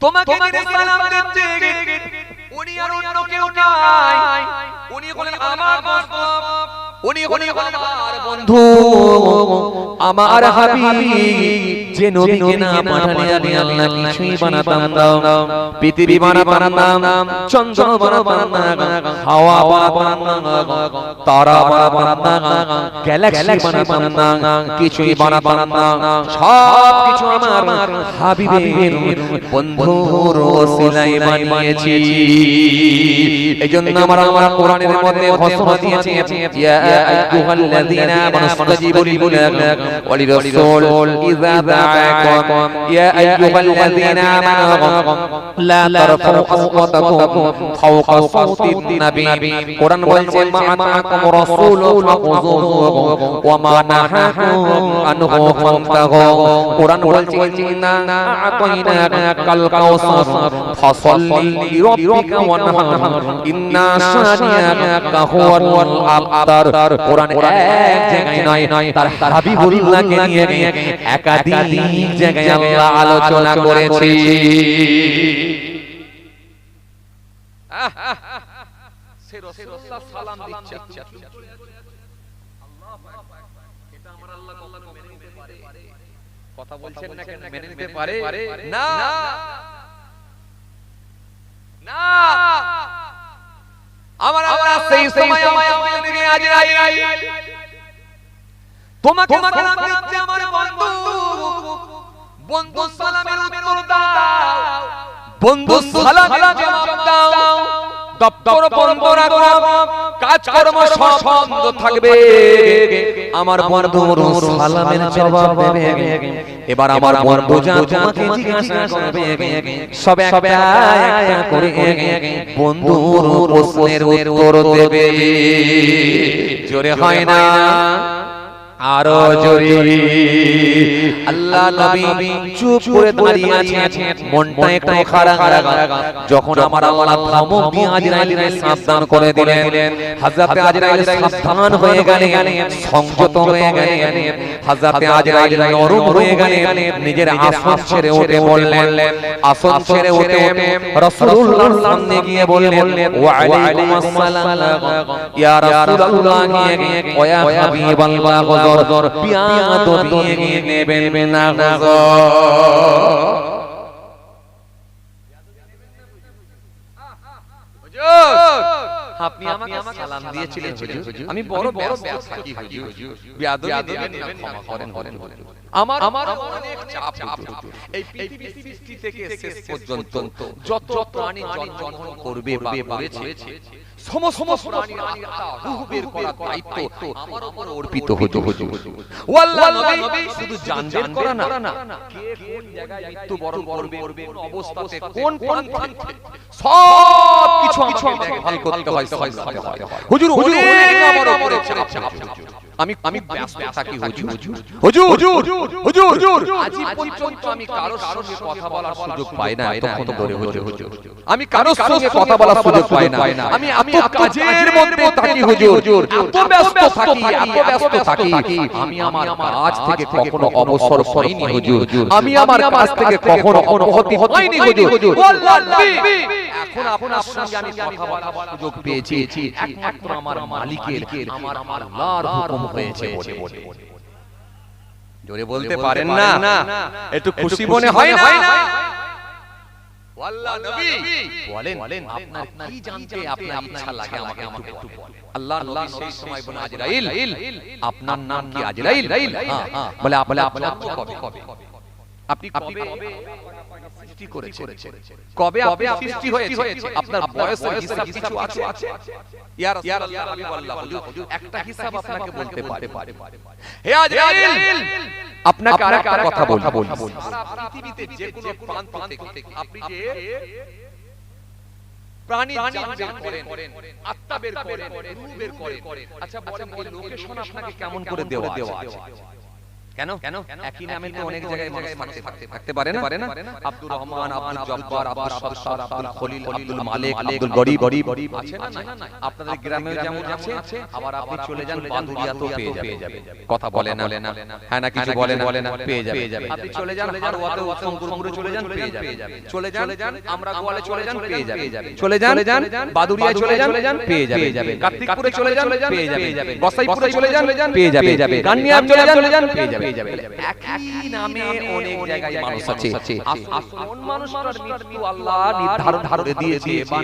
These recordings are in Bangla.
তোমাকে সালাম দিচ্ছে উনি আর অন্য কেউ নয় উনি হলেন আমার উনি হলেন আমার বন্ধু। আমার হাবিব। যে নবীকে না পাঠালে আমি আল্লাহ কিছুই বানাতাম না পৃথিবী বানাতাম না চন্দ্র বানাতাম না হাওয়া বানাতাম না তারা বানাতাম না গ্যালাক্সি বানাতাম না কিছুই বানাতাম না সব কিছু আমার হাবিবের বন্ধুর ওসিলায় বানিয়েছি এজন্য আমার আমার কোরআনের মধ্যে ঘোষণা দিয়েছে ইয়া আইয়ুহাল্লাযীনা আমানু ইসতাজিবু লিল্লাহি ওয়া লিরাসূল ইযা ইয়া আইয়ুহাল্লাযীনা আমানু লা তারফাউ আসওয়াতাকুম ফাওকা সাওতিন নাবী কোরআন বলছে মা আতাকুম রাসূলু ফাখুযুহু ওয়া মা নাহাকুম আনহু ফান্তাহু কোরআন বলছে ইন্না আতাইনাকাল কাউসার ফাসাল্লি লিরাব্বিকা ওয়ানহার ইন্না শানিয়াকা হুয়াল আবতার কোরআন এক জায়গায় নয় তার হাবিবুল্লাহকে নিয়ে একাধিক জায়গায় আল্লাহ আলোচনা করেছে সে রাসূলুল্লাহ সালাম দিচ্ছে এটা আমার আল্লাহ কখনো মেনে নিতে পারে কথা বলছেন না কেন মেনে নিতে পারে না না আমার আমরা সেই সময় আমায় তোমাকে সালাম আমার বন্ধু বন্ধু সালামের উত্তর দাও। বন্ধু সালামের জবাব দাও। দপ্তর বন্ধ রাখো। কাজকর্ম সব থাকবে। আমার বন্ধুর সালামের জবাব দেবে। এবার আমার বন্ধু যা তোমাকে জিজ্ঞাসা করবে সব একটা একটা করে বন্ধুর প্রশ্নের উত্তর দেবে। জোরে হয় না। আরও জোরে। আল্লাহ নবী চুপ করে দাঁড়িয়ে আছেন মনটা একটু খারাপ যখন আমার আল্লাহ সাবধান করে দিলেন হযরতে আজরাইল সাবধান হয়ে গেলেন সংযত হয়ে গেলেন হযরতে আজরাইল নরম হয়ে গেলেন নিজের আসন ছেড়ে উঠে বললেন আসন ছেড়ে উঠে রাসূলুল্লাহর সামনে গিয়ে বললেন ওয়া আলাইকুম আসসালাম ইয়া রাসূলুল্লাহ ওয়া হাবিবাল্লাহ গজর পিয়াদ দিয়ে নেবেন না গজর আপনি আমাকে সালাম দিয়েছিলেন হুজুর। আমি বড় ব্যস্ত থাকি হুজুর। বিয়াদবি দেবেন না ক্ষমা করেন করেন আমার আমার অনেক চাপ হুজুর। এই পৃথিবী সৃষ্টি থেকে শেষ পর্যন্ত যত প্রাণী জন্মগ্রহণ করবে বা করেছে সমস্ত প্রাণীর আত্মা রূহ বের করার দায়িত্ব আমার উপর অর্পিত হতো হুজুর ওয়াল্লাহ নবী শুধু জান বের করা না কে কোন জায়গায় মৃত্যুবরণ করবে কোন অবস্থাতে কোন প্রান্তে সব কিছু আমাকে করতে হয় হুজুর অনেক আমার উপরে চাপ চাপ আমি আমি ব্যস্ত থাকি হুজুর। হুজুর। হুজুর হুজুর আজ পর্যন্ত আমি কারোর সঙ্গে কথা বলার সুযোগ পাই না তখন ধরে হুজুর আমি কারোর সঙ্গে কথা বলার সুযোগ পাই না। আমি আমি কাজের মধ্যে থাকি হুজুর। এত ব্যস্ত থাকি এত ব্যস্ত থাকি। আমি আমার কাজ থেকে কখনো অবসর পাইনি হুজুর। আমি আমার কাজ থেকে কখনো অনুভূতি হয়নি হুজুর। এখন আপনার সঙ্গে আমি কথা বলার সুযোগ পেয়েছি। একমাত্র আমার মালিকের আমার আল্লাহর হুকুম হয়েছে। বলে জোরে বলতে পারেন না। একটু খুশি মনে হয় না? আল্লাহ নবী আপনার নাম কি আজরাইল? হ্যাঁ বলে বলে কবে? কবে? আপনি কবে? সৃষ্টি করেছে কবে আপনি সৃষ্টি হয়েছে আপনার বয়সের হিসাব কিছু আছে? ইয়া রাসূলুল্লাহ হাবিবাল্লাহ হুজুর একটা হিসাব আপনাকে বলতে পারে। হে আজরাইল! আপনাকে আরেকটা কথা বলি সারা পৃথিবীতে যে কোনো প্রান্ত থেকে আপনি যে প্রাণী জান বের করেন আত্মা বের করেন রূহ বের করেন। আচ্ছা বলেন ওই লোকেশন আপনাকে কেমন করে দেওয়া আছে? কেন কেন একই নামে তো অনেক জায়গায় মানুষ থাকতে থাকতে পারে না পারে না আব্দুর রহমান আব্দুল জব্বার আব্দুল সত্তার আব্দুল খলিল আব্দুল মালিক আব্দুল গরিব গরিব আছে না নাই আপনাদের গ্রামেও যেমন আছে আবার আপনি চলে যান বান্দুরিয়া তো পেয়ে যাবেন কথা বলে না হ্যাঁ না কিছু বলে না পেয়ে যাবে আপনি চলে যান আর হারওয়াতে শঙ্করপুরে চলে যান পেয়ে যাবেন চলে যান আমরা গোয়ালে চলে যান পেয়ে যাবেন চলে যান বাদুরিয়ায় চলে যান পেয়ে যাবেন কার্তিকপুরে চলে যান পেয়ে যাবেন গোসাইপুরে চলে যান পেয়ে যাবেন কান্নিয়া চলে যান পেয়ে যাবেন একই নামে অনেক জায়গায় মানুষ আছে। আসল মানুষটার মৃত্যু আল্লাহ নির্ধারণ করে দিয়েছে বা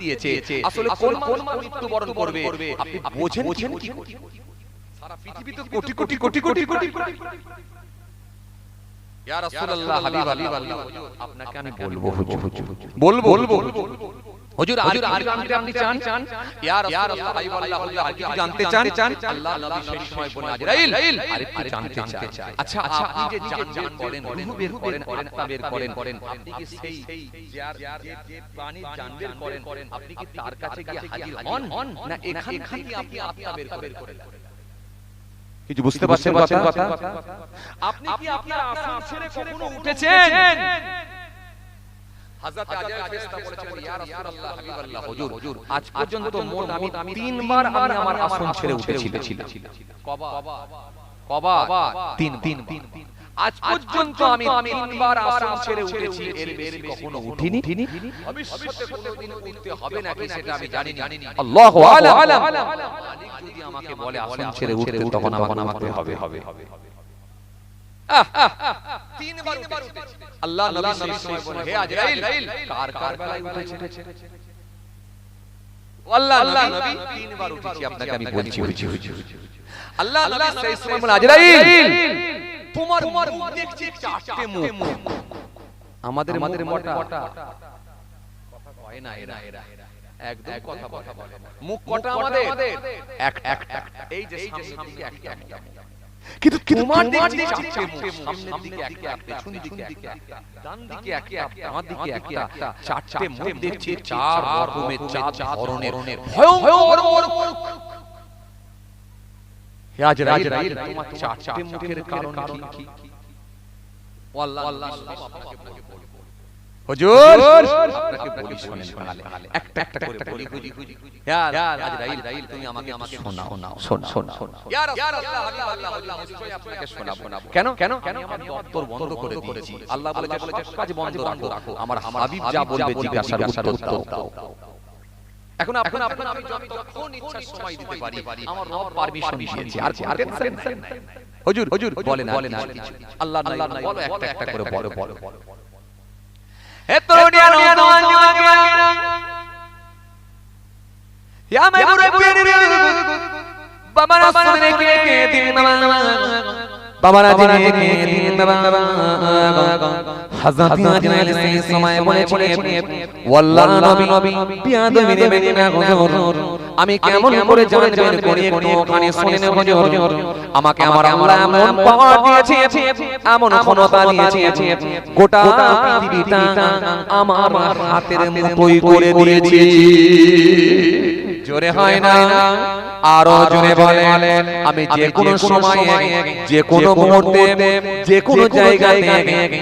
দিয়েছে আসলে কোন কোন মৃত্যুবরণ করবে? আপনি বোঝেন কি? সারা পৃথিবীতে কোটি কোটি কোটি কোটি কোটি কোটি ইয়া রাসূলুল্লাহ হাবিব আল্লাহ আপনাকে আমি বলব। বলব বলব। হুজুর আর আর জানতে আপনি চান? চান? ইয়া হুজুর আর কিছু জানতে চান? চান আল্লাহ নবী সেই সময় আজরাইল আর একটু জানতে আচ্ছা আচ্ছা আপনি যে জান করেন রূহ বের করেন আত্মা বের করেন আপনি কি সেই যার যে যে প্রাণী জান বের করেন আপনি কি তার কাছে গিয়ে হাজির হন? না এখান থেকে আপনি আত্মা বের করেন। কিছু বুঝতে পারছেন কথা? আপনি কি আপনার আসন ছেড়ে কখনো উঠেছেন হযরত আজাল ফেরেশতা বলেছেন ইয়া রাসূলুল্লাহ হাবিবাল্লাহ হুজুর আজ পর্যন্ত মোট আমি তিনবার আমি আমার আসন ছেড়ে উঠেছিলাম কবা কবা তিন তিন আজ পর্যন্ত আমি তিনবার আসন ছেড়ে উঠেছি এর বেশি কখনো উঠিনি? ভবিষ্যতে কোনোদিন উঠতে হবে নাকি সেটা আমি জানি না আল্লাহু আলাম। মালিক যদি আমাকে বলে আসন ছেড়ে উঠতে তখন আমাকে আমাকে হবে। হবে। তিনবার আল্লাহ নবী সেই সময় বলে হে আজরাইল কার কার বেলায় উঠেছে আল্লাহ আল্লাহ নবী তিনবার উঠেছি আপনাকে আমি বলছি বলছি আল্লাহ নবী সেই সময় বলে আজরাইল তোমার মুখ দেখছি চারটে মুখ আমাদের আমাদের মোটা কথা কয় না এরা এরা একদম কথা কথা বলে মুখ কটা আমাদের এক এক এই যে সামনে একটা একটা কিন্তু কিন্তু তোমার দিকে সামনের দিকে একটা পেছন দিকে একটা ডান দিকে একটা আমার দিকে একটা চারটে মুখ দেখছি চার রকমের চার ধরনের ভয়ঙ্কর মুখ রাজ রাজ তোমার চারটে মুখের কারণ কি? ও আল্লাহ আল্লাহ আপনাকে বলব হুজুর আপনাকে বলি শুনেন তাহলে একটা একটা করে বলি বুঝি ইয়া আজরাইল তুমি আমাকে আমাকে শোনাও নাও শোনা শোনা ইয়া রাসূলুল্লাহ হাবিবাল্লাহ আল্লাহ নিশ্চয়ই আপনাকে শোনাবো। কেন কেন কেন? আমি দপ্তর বন্ধ করে দিয়েছি। আল্লাহ বলেছে বলেছে কাজ বন্ধ রাখো। আমার হাবিব যা বলবে জিজ্ঞাসার উত্তর দাও। এখন এখন আপনার আমি আমি ইচ্ছা সময় দিতে পারি আমার রব পারমিশন দিয়েছে আর আর টেনশন নাই হুজুর হুজুর বলেন বলেন আল্লাহ আল্লাহ বলো একটা একটা করে বলো বলো ইয়া সময় বলেছিলেন ওয়াল্লাহ নবী বিয়াদবি নেবেন না হুজুর আমি কেমন করে জানবেন কোন কোন ওখানে শুনে নেব হুজুর আমাকে আমার আল্লাহ এমন পাওয়ার দিয়েছে এমন ক্ষমতা দিয়েছে গোটা পৃথিবীটা আমার হাতের মুঠোয় করে দিয়েছি। জোরে হয় না। আরও জোরে বলেন আমি যে কোনো সময় যে কোনো মুহূর্তে যে কোনো জায়গায়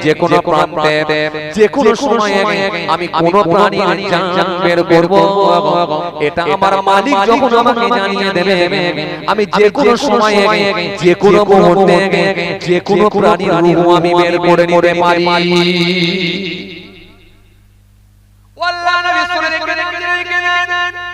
যে কোনো প্রান্তে যে কোনো সময়ে আমি কোন প্রাণীর জান বের করব এটা আমার মালিক যখন আমাকে জানিয়ে দেবে আমি যে কোনো সময়ে যে কোনো মুহূর্তে যে কোনো প্রাণীর রূহ আমি বের করে নিতে পারি ওয়াল্লাহ নবী শুনে রেখে দেন আমার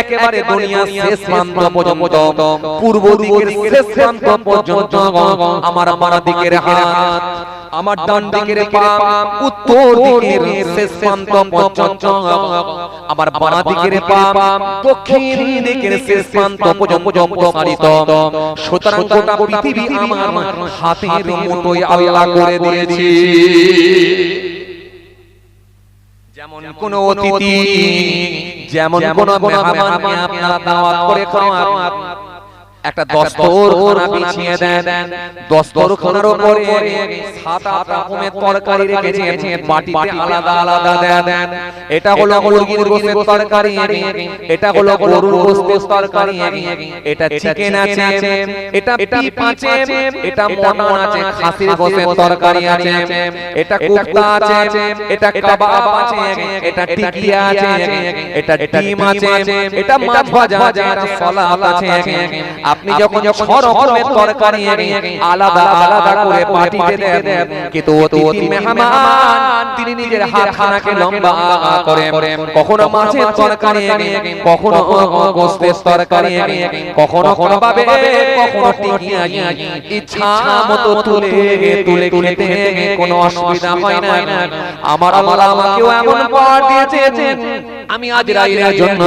একেবারে দুনিয়া শেষ প্রান্ত পর্যন্ত পূর্ব দিকের শেষ প্রান্ত পর্যন্ত আমার বাম দিকের হাত আমার ডান দিকের পা উত্তর দিকের শেষ প্রান্ত পর্যন্ত আমার বাঁ দিকের পা দক্ষিণ দিকের শেষ প্রান্ত পর্যন্ত প্রসারিত। সুতরাং গোটা পৃথিবী আমার হাতের মুঠোয় আল্লাহ করে দিয়েছি। যেমন কোন অতিথি যেমন কোন মেহমানকে আপনারা দাওয়াত করে খাওয়ান। একটা দস্তরখানা বিছিয়ে দেন। দস্তরখানার উপরে সাত আট রকমের তরকারি রেখেছে বাটিতে আলাদা আলাদা দেন। এটা হলো মুরগির গোশতের তরকারি এটা হলো গরুর গোশতের তরকারি এটা চিকেন আছে। এটা আছে। এটা মটন আছে। খাসির গোশতের তরকারি আছে। এটা কুফতা আছে। এটা কাবাব আছে। এটা টিকিয়া আছে। এটা ডিম আছে। এটা মাছ ভাজা আছে। এটা সালাদ আছে আপনি যখন ছ রকমের তরকারি আলাদা আলাদা করে পাটিতে দেন কিন্তু অতিথি মেহমান তিনি নিজের হাত খানাকে লম্বা করে কখনো মাছের তরকারি কখনো গোস্তের তরকারি কখনো কোনো ভাবে কখনো টিকিয়া ইচ্ছা মতো তুলে তুলে খেতে কোনো অসুবিধা হয় না। আমার আল্লাহ আমাকেও এমন পাওয়ার দিয়েছেন। আমি আজ রাইলের জন্য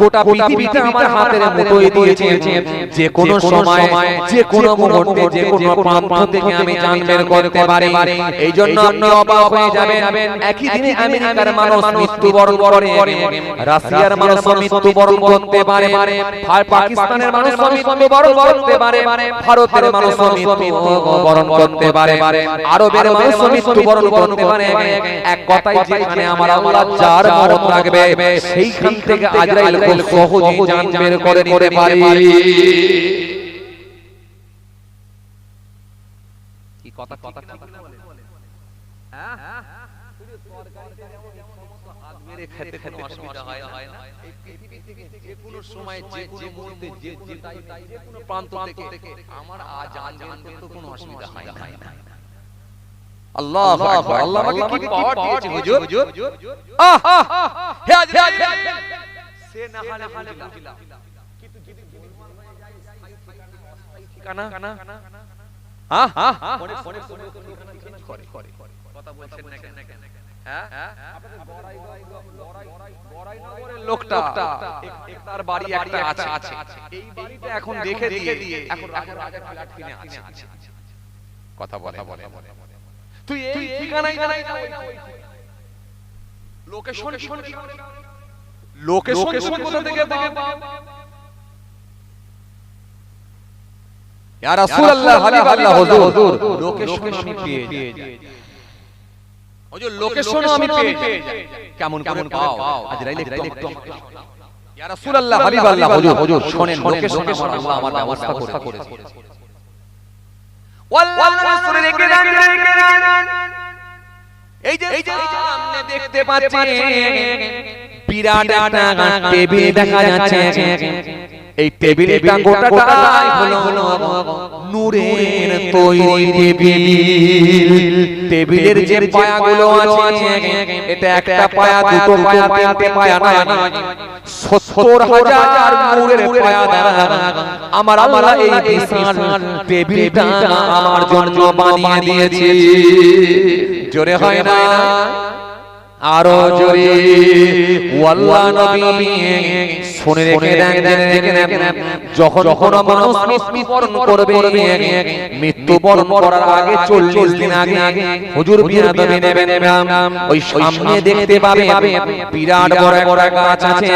গোটা পৃথিবীতে আমার হাতের মুঠোয় দিয়েছে যে কোনো সময় যে কোনো মুহূর্তে যে কোনো প্রান্ত থেকে আমি জান বের করতে পারি। এই জন্য আপনি অবাক হয়ে যাবেন। একই দিনে আমেরিকার মানুষ মৃত্যুবরণ করে। রাশিয়ার মানুষ মৃত্যুবরণ করতে পারে। পাকিস্তানের মানুষ মৃত্যুবরণ করতে পারে। ভারতের মানুষ মৃত্যুবরণ করতে পারে। আরবের মানুষ মৃত্যুবরণ করতে পারে। এক কথাই যেখানে আমার আল্লাহ যার মত রাখবে সেইখান থেকে আজরাইল খুব সহজেই জান বের করে নিতে পারে কি কথা কথা থেকে আমার আজ জান জান তো কোনো অসুবিধা হয় না। আল্লাহ আকবার। আল্লাহ আমাকে কি পাওয়ার দিয়েছে হুজুর? আহ! হে আজরাইল সে না হালে বুঝলাম কিন্তু যদি গোলমাল হয়ে যায় স্থায়ী ঠিকানা হ্যাঁ হ্যাঁ মনে মনে ঠিকানা চেঞ্জ করে। কথা বলছেন না কেন? হ্যাঁ? লোকটা। তার বাড়ি একটা আছে। এই বাড়িটা এখন দেখে দিয়ে এখন রাজা রাজা ফ্ল্যাট কিনে আছে। কথা বলে বলে তুই এই ঠিকানায় জানাই লোকেশন লোকেশন কোথা থেকে ইয়া রাসূলুল্লাহ হাবিবাল্লাহ হুজুর। লোকেশন আমি পেয়ে যাই। হুজুর লোকেশন আমি পেয়ে যাই। কেমন কেমন পাও? আজরাইল একটু ইয়া রাসূলুল্লাহ হাবিবাল্লাহ হুজুর হুজুর শুনেন লোকেশন আল্লাহ আমার ব্যবস্থা করেছে। ওয়াল্লাহ রেখে দেন রেখে দেন এই যে সামনে দেখতে পাচ্ছেন বিরাট একটা টেবিল দেখা যাচ্ছে। এই হলো নূরের তৈরি টেবিল। টেবিলের যে পায়াগুলো আছে এটা একটা পায়া দুটো পায়া তিনটে পায়া না সত্তর হাজার নূরের পায়া আমার আল্লাহ এই বিশাল টেবিলটা আমার জন্য বানিয়ে দিয়েছে। জোরে হয় না। আরও জোরে। ওয়াল্লাহ নবী শুনে রেখে দেন জেনে রেখে দেন। যখন মানুষ মৃত্যুবরণ করবে মৃত্যুবরণ করার আগে চল্লিশ দিন আগে হুজুর নেবেন ওই সামনে দেখতে পাবে বিরাট বড় বড় গাছ আছে।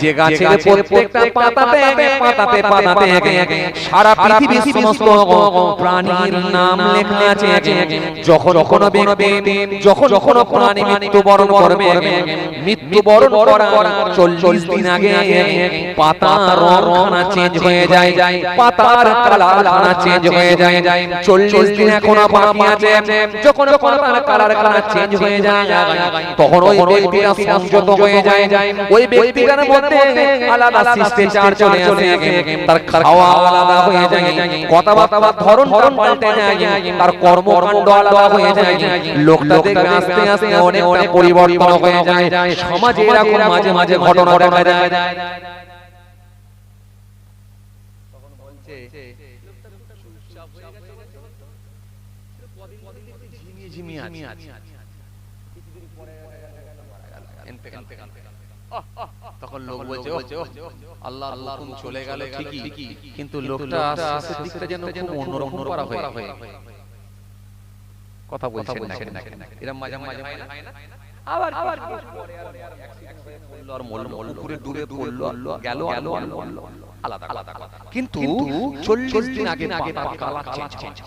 যে গাছের প্রত্যেকটা পাতাতে পাতাতে পাতাতে সারা পৃথিবীর সমস্ত প্রাণীর নাম লেখা আছে। যখন কোনো ব্যক্তি যখন যখন প্রাণী মৃত্যুবরণ করবে মৃত্যুবরণ করার চল্লিশ দিন আগে পাতার রংখানা চেঞ্জ হয়ে যায় পাতার কালার চেঞ্জ হয়ে যায় চল্লিশ দিন এখনও বাকি আছে যখন পাতার চেঞ্জ হয়ে যায় তখন ওই সংযত হয়ে যায় ওই ব্যক্তিটার মধ্যে আলাদা শিষ্টাচার চলে আসে তার খাওয়া আলাদা হয়ে যায় কথাবার্তা ধরন ধরন পাল্টে যায় তার কর্মকাণ্ড আলাদা হয়ে যায় লোকটা দেখবে আস্তে আস্তে অনেক অনেক পরিবর্তন হয়ে যায়। সমাজে এরকম মাঝে মাঝে ঘটনা দেখা যায়। তখন লোক বলছে আল্লাহ আল্লাহ চলে গেল ঠিকই। কিন্তু লোকটা যেন অন্যরকম করা হয়ে কথা বলছেন না এরকম মাঝে মাঝে হয় না? আবার আবার আর মল মল পুকুরে ডুবে পড়ল গেল গেল আলাদা আলাদা কিন্তু চল্লিশ দিন আগে আগে কালার চেঞ্জ চেঞ্জ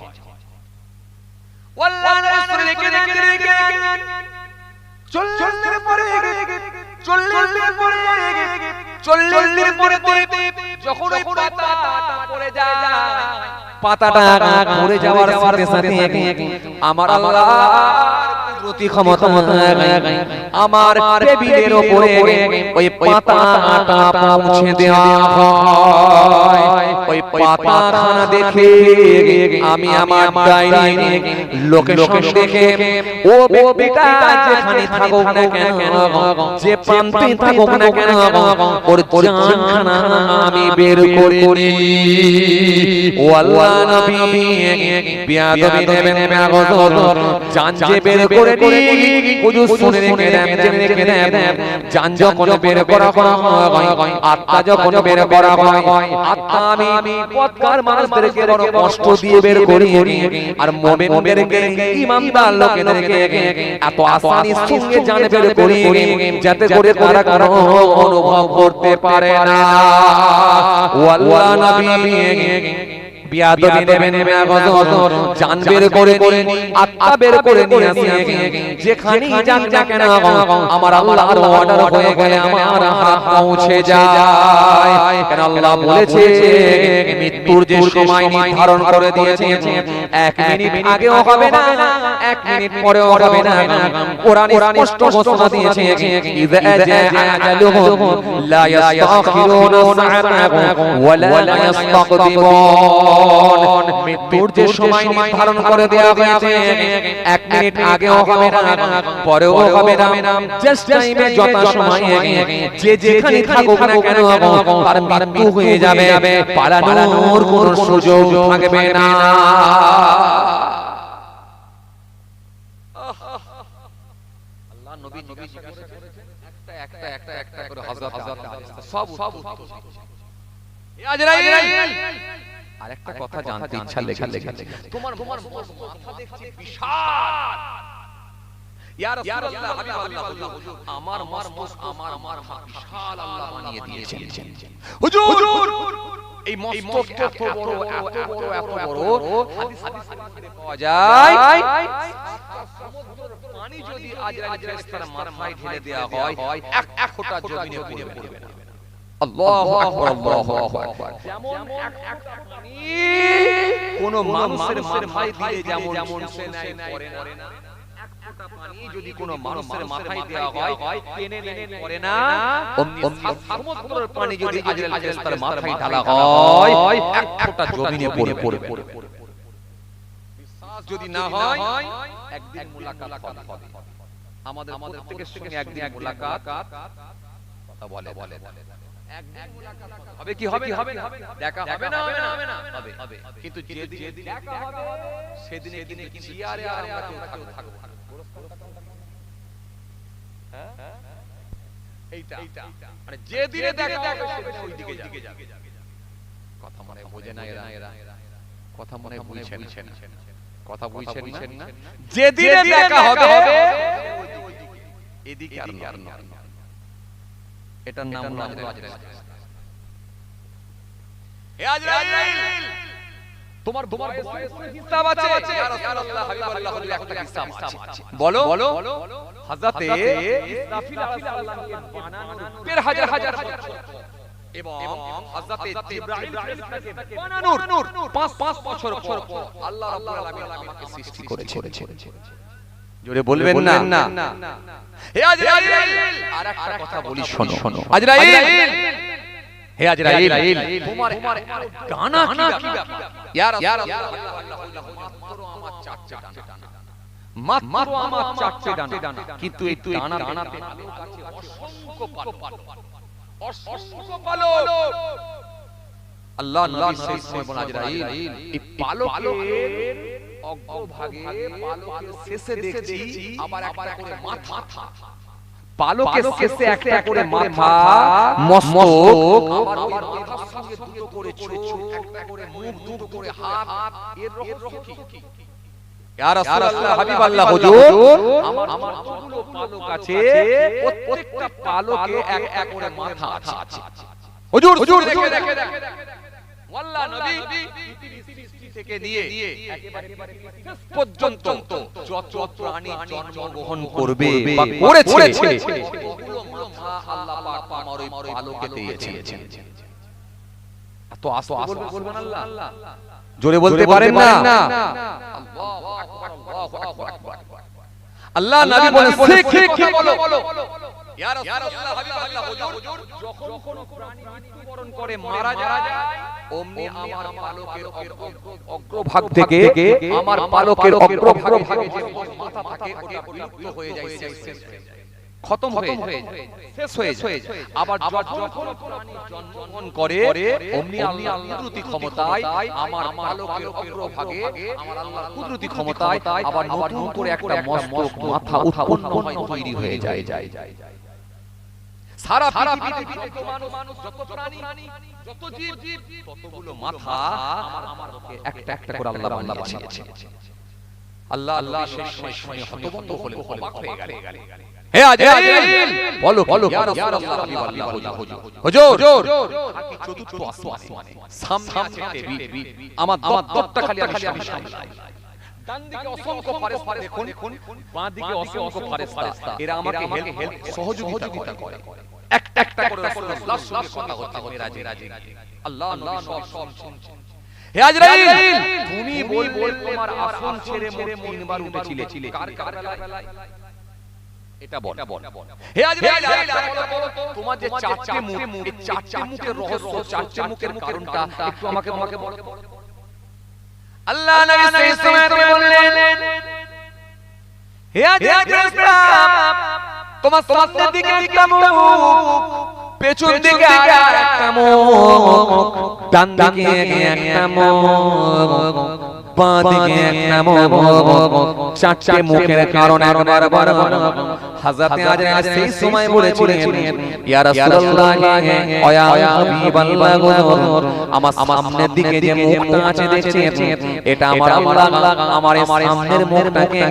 ওয়াল্লাহ রাসূল রেখে রেখে রেখে চল্লিশ দিন পরে চল্লিশ দিন পরে চল্লিশ দিন পরে যখন ওই পাতা পড়ে যায় পাতাটা পড়ে যাওয়ার সাথে সাথে আমার আল্লাহ কুদরতি ক্ষমতা আমার টেবিলের উপরে ওই পাতাটা পৌঁছে দেওয়া হয়। ওই পাতাখানা দেখে আমি আমার ডাইনি লোকেশন দেখে ও বেটা যেখানে থাকুক না কেন যে প্রান্তে থাকুক না কেন ওর জানখানা আমি বের করে। ও আল্লাহ নবী বিয়াদবি দেবেন মাগদর জান যে বের করে নিই হুজু শুনে রেখে দেন জেনে রেখে দেন জান যখন বের করা হয়। আত্মা যখন বের করা হয় আত্মা আমি পথকার মানুষদেরকে বড় কষ্ট দিয়ে বের করি। আর মুমিনদেরকে ঈমানদার লোকেদেরকে এত আসানি সঙ্গে জান বের করি। যাতে করে তারা কারও অনুভব করতে পারে না। নবী। বিয়াদবি দেবেন মাগদর জান বের করে করে আত্মা বের করে নিয়ে আসি যেখানেই যাক না কেন আমার আল্লাহর অর্ডার হয়ে গেলে আমার হাত পৌঁছে যায়। কেন আল্লাহ বলেছে মৃত্যুর যে সময় নির্ধারণ করে দিয়েছে এক মিনিট আগেও হবে না এক মিনিট পরেও হবে না। কোরআন স্পষ্ট ঘোষণা দিয়েছে ইযা আজালুহুম লা ইস্তাখিরুনা সাআতান ওয়া লা ইস্তাকদিমুন মৃত্যুর যে সময় নির্ধারণ করে দেওয়া হয়েছে এক মিনিট আগেও হবে না পরেও হবে না। জাস্ট টাইমে যত সময় যে যেখানে থাকুক না কেন তার মৃত্যু হয়ে যাবে। পালানোর কোনো সুযোগ থাকবে না। আল্লাহ নবী নবী একটা একটা একটা একটা করে হযরত হযরত সব সব আর একটা কথা জানতে ইচ্ছা লেখা লেখা তোমার তোমার মাথা দেখছি বিশাল। ইয়া রাসূলুল্লাহ হাবিবাল্লাহ হুজুর। আমার মস্তক আমার আমার বিশাল আল্লাহ বানিয়ে দিয়েছেন হুজুর! এই মস্তক এত বড় এত বড় এত বড়। হাদিস হাদিসে পাওয়া যায়। পানি যদি আজরাইল ফেরেশতার মাথায় ঢেলে দেওয়া হয় এক এক ফোঁটা জমিনে পড়বে না। আল্লাহু আকবার আল্লাহু আকবার। যেমন এক এক পানি কোন মানুষের মাথায় দিলে যেমন যেমন সে নাই পড়ে না। পানি যদি কোন মানুষের মাথায় দেওয়া হয় টেনে টেনে পড়ে না? সমুদ্রের পানি যদি আজরাইল ফেরেশতার মাথায় ঢালা হয় এক ফোঁটা জমিনে পড়ে পড়বে বিশ্বাস যদি না হয় একদিন মুলাকাত হবে। আমাদের প্রত্যেকের সঙ্গে একদিন মুলাকাত কথা বলে। বলে। হবে। কি হবে হবে দেখা হবে না? হবে না? হবে। কিন্তু যেদিন দেখা হবে সেদিনে কি চেয়ারে আর আমরা কেউ থাকব হ্যাঁ এইটা। মানে যেদিনে দেখা হবে সেদিনে ওই দিকে যাবে। কথা মনে বোঝে না এরা। এরা। কথা মনে বুঝছেন কথা বুঝছেন না। যেদিনে দেখা হবে এদিকে আর না এটার নাম আজরাইল! তোমার তোমার হিসাব আছে? ইয়া রাসূলুল্লাহ হাবিবাল্লাহ একটা হিসাব আছে। বলো? বলো? হযরতে ইসরাফিল আলাইহিস সালামকে বানানোর হাজার হাজার এবং হযরতে জিবরাইল ফেরেশতাকে বানানোর পাঁচ পাঁচ বছর পর আল্লাহ রাব্বুল আলামিন আমাকে সৃষ্টি করেছে জোরে বলবেন না। হে আজরাইল! আর একটা কথা বলি শোনো। শোনো। আজরাইল! হে আজরাইল তোমার ডানা কি ব্যাপার? ইয়া রাসূলুল্লাহ মাত্র আমার চারটে ডানা। মাত্র আমার চারটে ডানা। কিন্তু এই ডানা ডানাতে অসংখ্য পালক। অসংখ্য পালক। আল্লাহ নবী সেই সময় বলেন আজরাইল। এই পালকের অগ্রভাগে পালকের শেষে দেখছি আবার একটা করে মাথা। পালকের শেষে একটা করে মাথা মস্তক আবার সঙ্গে দুটো করে চোখ একটা করে মুখ দুটো করে হাত এর রহস্য কি ইয়া রাসূলুল্লাহ হাবিবাল্লাহ হুজুর আমার আমার পালক আছে প্রত্যেকটা পালকে এক এক করে মাথা আছে হুজুর হুজুর দেখে দেখে ওয়াল্লাহ নবী থেকে নিয়ে পর্যন্ত যত প্রাণী জন্মগ্রহণ করবে বা করেছে মাথা আল্লাহ পাক আমার ওই পালকে দিয়েছে এত আস্তে বলবে বলবেন আল্লাহ জোরে বলতে পারেন না আল্লাহু আল্লাহু আল্লাহ নবী বলে শিখে কি বলো ইয়া রাসূলুল্লাহ হাবিবাল্লাহ হুজুর যখন কোন প্রাণী করে মারা যায় অমনি আমার পালকের অগ্রভাগ থেকে আমার পালকের অগ্রভাগে যে মাথা থাকে ওটা বিলুপ্ত হয়ে যায়। শেষ শেষ হয়ে যায়। খতম হয়ে যায়। শেষ হয়ে যায়। আবার যখন জন্মগ্রহণ করে অমনি আল্লাহ কুদরতি ক্ষমতায় আমার পালকের অগ্রভাগে আমার আল্লাহর কুদরতি ক্ষমতায় আবার নতুন করে একটা মস্তক মাথা উৎপন্ন হয় তৈরি হয়ে যায়। যায় যায়। সারা পৃথিবীতে যত মানুষ যত প্রাণী যত জীব ততগুলো মাথা আমার আমার একটা একটা করে আল্লাহ বানিয়েছে আল্লাহ আল্লাহ শেষ সময় শুনে হতভম্ব হলেন অবাক হয়ে গেলেন হে আজরাইল! বলো বলো ইয়া রাসূলুল্লাহ হাবিবাল্লাহ হুজুর হুজুর চতুর্থ আসমানে। সামনে আছে টেবিল আমার দত্তটা খালি আমি সামলাই। ডান দিকে অসংখ্য ফেরেশতা দেখুন। বাঁ দিকে অসংখ্য ফেরেশতা এরা আমাকে হেল্প সহযোগিতা করে। একটা একটা করে রাসূলুল্লাহর সঙ্গে কথা হচ্ছে মেরাজে আল্লাহ নবী সব সব শুনছেন। হে আজরাইল! তুমি বল বল তোমার আসন ছেড়ে মোরে তিনবার উঠেছিলে। কার কার বেলায়? এটা বল হে আজরাইল! তোমার যে চারটে মুখ এই চারটে মুখের রহস্য চারটে মুখের কারণটা একটু আমাকে আমাকে বলো। আল্লাহ নবী সেই সময় বললেন হে আজরাইল! তোমার সামনের দিকে একটা পেছন দিকে আর একটা মুখ ডান দিকে একটা মুখ বাঁ দিকে একটা মুখ চারটে মুখের কারণ একবার বার হাজরাতে সেই সময় বলেছিলেন ইয়া রাসূলুল্লাহ ওয়া হাবিবাল্লাহ আমার সামনের দিকে যে মুখটা আছে দেখছেন? এটা আমার আল্লাহ আমার সামনের মুখটাকে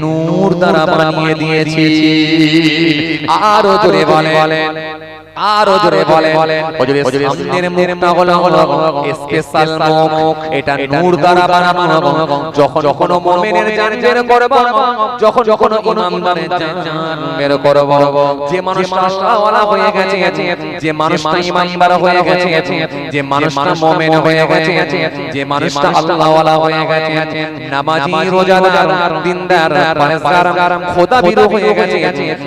নূর দ্বারা বানিয়ে দিয়েছি। আরও জোরে বলে আরও জোরে বলে সামনের মুখটা হলো হলো স্পেশাল মুখ এটা নূর দ্বারা বানানো যখন যখন মুমিনের জান বের করব যখন যখন ইমানদারের জান বের করব যে মানুষটা আল্লাহওয়ালা হয়ে গেছে যে মানুষটা ইমানদার হয়ে গেছে যে মানুষটা মুমিন হয়ে গেছে যে মানুষটা আল্লাহওয়ালা হয়ে গেছে নামাজি রোজাদার দিনদার পরহেজগার খোদা হয়ে গেছে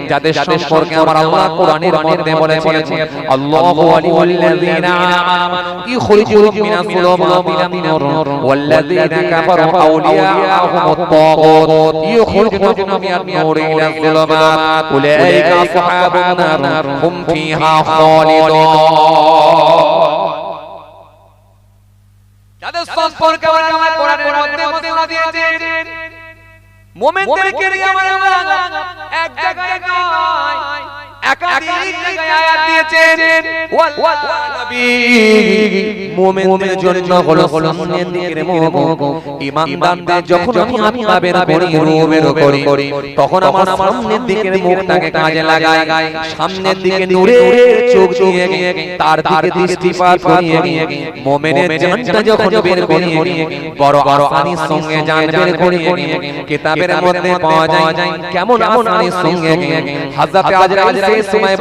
যাদের সম্পর্কে আমার আল্লাহ কোরআনের মধ্যে বলেছেন, আল্লাহু আলিউল্লাযিনা আমানু ইখরিজুল মিনাস যুলুমাতি নূর ওয়াল্লাযিনা কাফারু আউলিয়াহুমুত তাগুত ইখরিজুল মিনাস নূরি ইলাল যুলুমাত উলাইকা আসহাবুন নার হুম ফিহা খালিদুন যাদের সম্পর্কে আমরা কোরআনের মধ্যে বলেছেন আমার আল্লাহ এক জায়গায় নয়। একাধিক জায়গায় আয়াত দিয়েছেন। ওয়াল্লাহ নবী। মুমিনদের জন্য হলো সামনের দিকের মুখ ঈমানদারদের যখন আমি আত্মা বের করি রূহ বের করি তখন আমার সামনের দিকের মুখটাকে কাজে লাগাই সামনের দিকে নূরের চোখ দিয়ে তার দিকে দৃষ্টিপাত করিয়ে মুমিনের জানটা যখন বের করি বড় আসানির সঙ্গে জান বের করি কিতাবের মধ্যে পাওয়া যায় কেমন আসানির সঙ্গে হযরত আজরাইল সেই সময়